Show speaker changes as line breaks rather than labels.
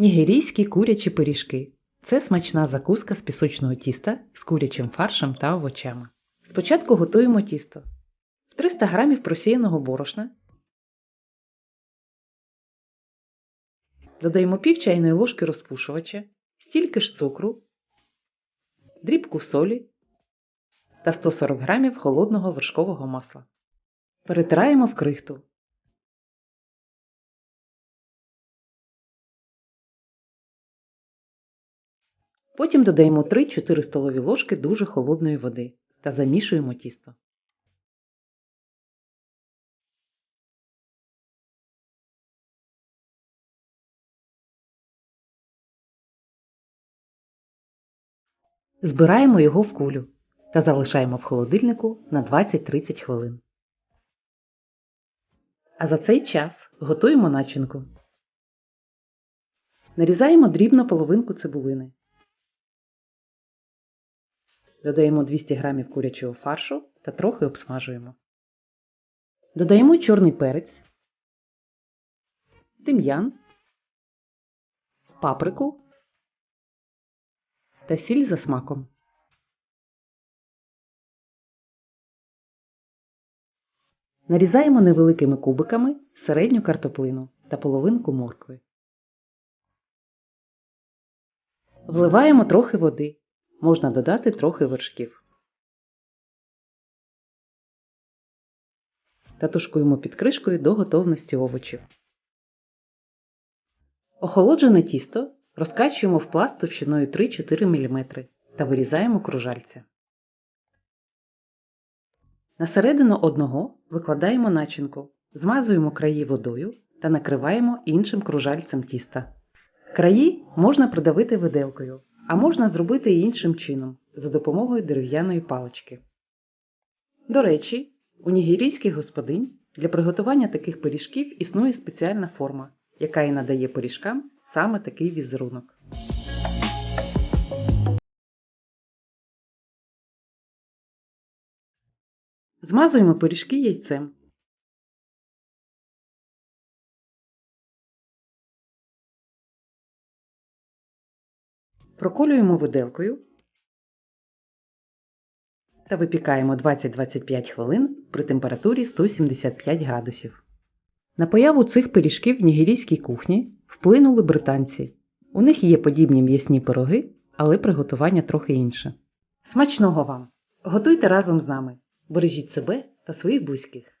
Нігерійські курячі пиріжки. Це смачна закуска з пісочного тіста з курячим фаршем та овочами. Спочатку готуємо тісто. В 300 г просіяного борошна додаємо пів чайної ложки розпушувача, стільки ж цукру, дрібку солі та 140 г холодного вершкового масла. Перетираємо в крихту. Потім додаємо 3-4 столові ложки дуже холодної води та замішуємо тісто. Збираємо його в кулю та залишаємо в холодильнику на 20-30 хвилин. А за цей час готуємо начинку. Нарізаємо дрібно половинку цибулини. Додаємо 200 г курячого фаршу та трохи обсмажуємо. Додаємо чорний перець, тим'ян, паприку та сіль за смаком. Нарізаємо невеликими кубиками середню картоплину та половинку моркви. Вливаємо трохи води. Можна додати трохи вершків. Та тушкуємо під кришкою до готовності овочів. Охолоджене тісто розкачуємо в пласт товщиною 3-4 мм та вирізаємо кружальця. На середину одного викладаємо начинку, змазуємо краї водою та накриваємо іншим кружальцем тіста. Краї можна придавити виделкою, а можна зробити і іншим чином за допомогою дерев'яної палички. До речі, у нігерійських господинь для приготування таких пиріжків існує спеціальна форма, яка і надає пиріжкам саме такий візерунок. Змазуємо пиріжки яйцем. Проколюємо виделкою та випікаємо 20-25 хвилин при температурі 175 градусів. На появу цих пиріжків в нігерійській кухні вплинули британці. У них є подібні м'ясні пироги, але приготування трохи інше. Смачного вам! Готуйте разом з нами! Бережіть себе та своїх близьких!